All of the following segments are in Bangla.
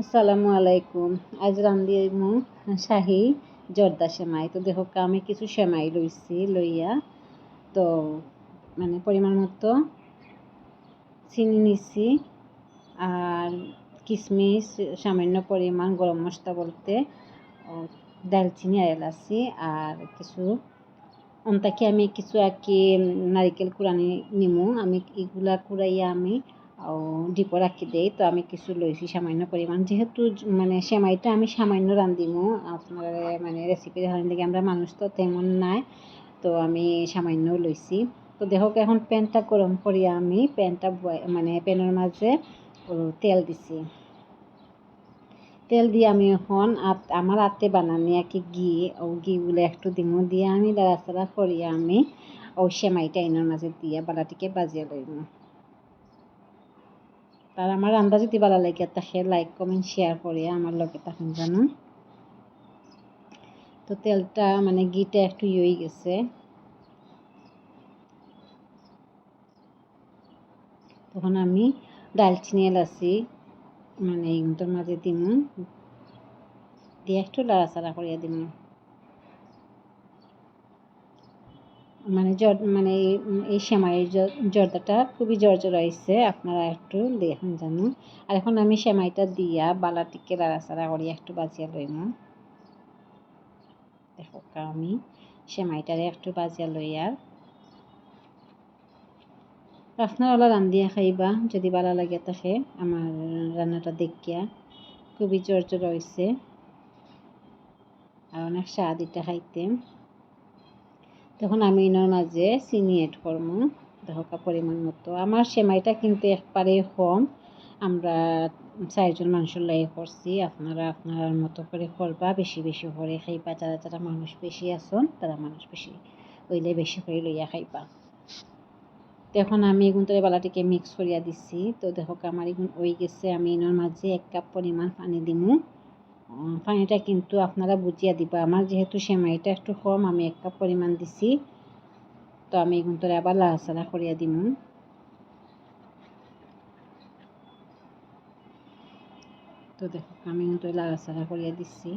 আসসালামু আলাইকুম। আজ রান্ধি মু শাহি জর্দা সেমাই। তো দেখো, আমি কিছু সেমাই লইছি লইয়া। তো মানে পরিমাণ মতো চিনি নিছি আর কিশমিশ সামান্য পরিমাণ গরম মশলা বলতে দালচিনি এলাচি আর কিছু অন্তাকে আমি কিছু আর কি নারিকেল কুড়ানি নিমু। আমি এগুলা কুড়াইয়া আমি ডিপো রাখি দেই। তো আমি কিছু লইছি সামান্য পরিমাণ। যেহেতু মানে সেমাইটা আমি সামান্য রান্ধিমু আপনার মানে রেসিপি দেখানোর দিকে আমরা মানুষ তো তেমন নাই। তো আমি সামান্য লইছি। তো দেখো এখন প্যানটা গরম করিয়া আমি প্যানটা মানে প্যানের মাঝে তেল দিছি। তেল দিয়ে আমি এখন আমার হাতে বানানি আর কি ঘি। ও ঘিগুলো একটু দিমু। দিয়ে আমি লাড়াচাড়া করিয়া আমি ও সেমাইটা এনার মাঝে দিয়ে বালাটিকে বাজিয়ে লইব তার আমার রান্না যদি ভালো লাগে তাকে লাইক কমেন্ট শেয়ার করিয়া আমার লগে তখন জানো। তো তেলটা মানে ঘিটা একটু ইয়ে গেছে। তখন আমি ডালচিনি এলাচি মানে এইগুলোর মাঝে দিমু। দিয়ে একটু লাড়াচাড়া করিয়া দিমু। মানে জর মানে এই সেমাইয়ের জর্দাটা খুবই জর্জর হয়েছে আপনারা একটু দেখুন জানো। আর এখন আমি সেমাইটা দিয়া বালাটিকে লাড়াচাড়া করি, একটু বাজিয়া লইম। দেখো আমি সেমাইটারে একটু বাজিয়া লইয়া। আপনারা ওলা রান্ধিয়া খাইবা, যদি ভালো লাগে থাকে আমার রান্নাটা দেখিয়া। খুবই জর্জর হয়েছে আর অনেক স্বাদ এটা খাইতে। তখন আমি এনার মাঝে চিনি এড করব। দেখো পরিমাণ মতো। আমার সেমাইটা কিন্তু একবারে কম। আমরা চারজন মানুষের লাগে করছি। আপনারা আপনার মতো করে করবা। বেশি বেশি করে খাইবা। যারা যারা মানুষ বেশি আছেন, তারা মানুষ বেশি হইলে বেশি করে লইয়া খাইবা। এখন আমি এগুন তোরে বালাটিকে মিক্স করিয়া দিছি। তো দেখো আমার এগুন ওই গেছে। আমি এনার মাঝে এক কাপ পরিমাণ পানি দিমু। পানিটা কিন্তু আপনারা বুঝিয়া দিবা। আমার যেহেতু সেমাইটা একটু কম, আমি এক কাপ পরিমাণ দিছি। তো আমি কিন্তু আবার লাড়াচাড়া করিয়া দিমু। তো দেখো, আমি কিন্তু লাড়াচাড়া করিয়া দিচ্ছি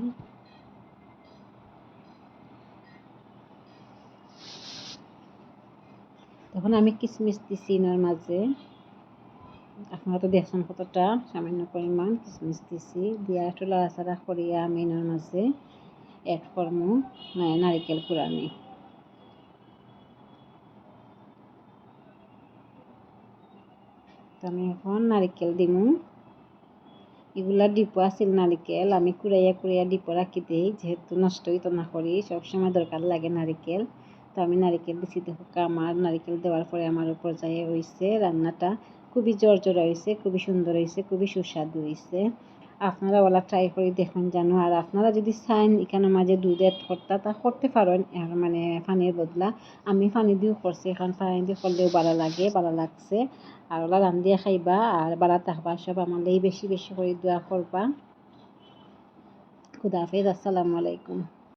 তখন আমি কিশমিশ দিছি এনার মাঝে আপনারা তো দেখছেন কতটা সামান্য পরিমাণ কিশমিশ দিছি। দিয়া একটু লাড়াচাড়া করিয়া আমি এনার মাঝে অ্যাড করব নারিকেল কুড়ানি আমি এখন নারিকেল দিমু। এগুলা ডিপো আছিল নারিকেল, আমি কুড়াইয়া কুড়াইয়া ডিপো রাখি দিই, যেহেতু নষ্ট হইতো না করি, সবসময় দরকার লাগে নারিকেল। তো আমি নারিকেল দিছি, দেখো আমার নারিকেল দেওয়ার পরে আমার উপর যাই হয়েছে রান্নাটা। খুবই জর্জর হয়েছে, খুবই সুন্দর হয়েছে, খুবই সুস্বাদু হয়েছে। আপনারা ওলা ট্রাই করে দেখুন জানো আর আপনারা যদি চান এখানে মাঝে দুধ এড করতা, তা করতে পারেন। মানে পানির বদলা, আমি পানি দিয়েও করছি, এখন পানি দিয়ে করলেও ভালো লাগে, ভালো লাগছে। আর ওলা রান্ধিয়ে খাইবা, আর বালা থাকবা, সব আমার বেশি বেশি করে দোয়া করবা। খুদাহাফিজ আসসালামু আলাইকুম।